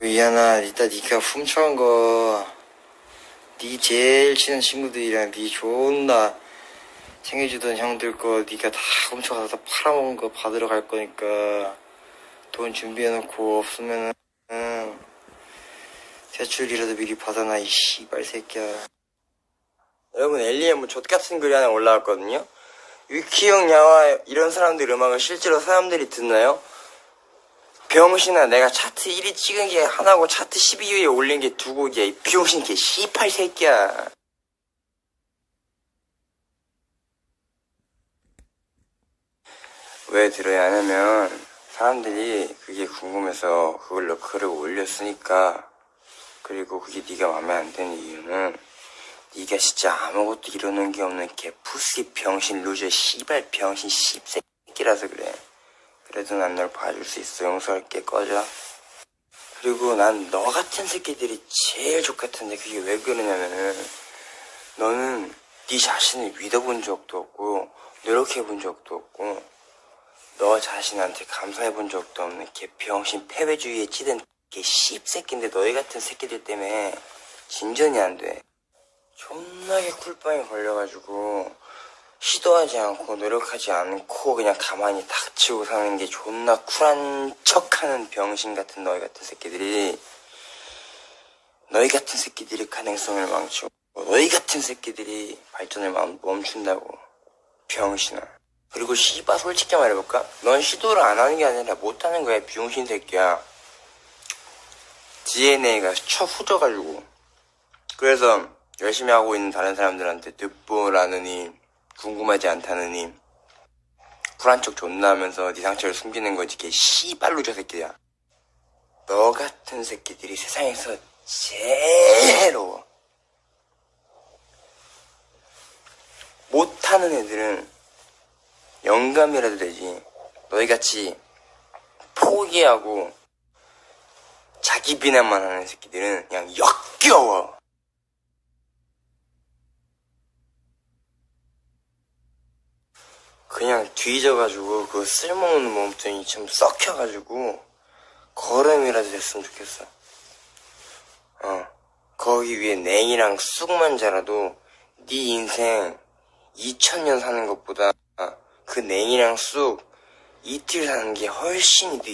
미안아, 이따 네가 훔쳐간 거, 네 제일 친한 친구들이랑 네 존나 챙겨주던 형들 거 네가 다 훔쳐가서 다 팔아먹은 거 받으러 갈 거니까 돈 준비해놓고 없으면은 대출이라도 미리 받아놔 이 씨발 새끼야. 여러분 엘리의 뭐 족같은 글이 하나 올라왔거든요. 위키 형 야와 이런 사람들 음악을 실제로 사람들이 듣나요? 병신아 내가 차트 1위 찍은 게 하나고 차트 12위에 올린 게 두 곡이야. 이 병신 개 씨팔 새끼야. 왜 들어야 하냐면 사람들이 그게 궁금해서 그걸로 글을 올렸으니까 그리고 그게 네가 마음에 안 드는 이유는 네가 진짜 아무것도 이루는 게 없는 개 푸시 병신 루저 씨발 병신 씹새끼라서 그래 그래도 난 널 봐줄 수 있어. 용서할게. 꺼져. 그리고 난 너 같은 새끼들이 제일 좋같은데 그게 왜 그러냐면은 너는 네 자신을 믿어본 적도 없고 노력해본 적도 없고 너 자신한테 감사해본 적도 없는 개 병신 패배주의에 찌든 개 씹새끼인데 너희 같은 새끼들 때문에 진전이 안 돼. 존나게 쿨빵에 걸려가지고 시도하지 않고 노력하지 않고 그냥 가만히 닥치고 사는 게 존나 쿨한 척하는 병신 같은 너희 같은 새끼들이 너희 같은 새끼들이 가능성을 망치고 너희 같은 새끼들이 발전을 멈- 멈춘다고. 병신아. 그리고 씨바 솔직히 말해볼까? 넌 시도를 안 하는 게 아니라 못하는 거야 병신 새끼야. DNA가 쳐 후져가지고. 그래서 열심히 하고 있는 다른 사람들한테 듣보라느니 궁금하지 않다느니 쿨한 척 존나 하면서 네 상처를 숨기는 거지 개 씨발로 저 새끼야. 너 같은 새끼들이 세상에서 제일 해로워 못하는 애들은 영감이라도 되지. 너희같이 포기하고 자기 비난만 하는 새끼들은 그냥 역겨워 그냥 뒤져가지고 그 쓸모없는 몸뚱이 좀 썩혀가지고 걸음이라도 됐으면 좋겠어. 어 거기 위에 냉이랑 쑥만 자라도 네 인생 2000년 사는 것보다 그 냉이랑 쑥 이틀 사는 게 훨씬 더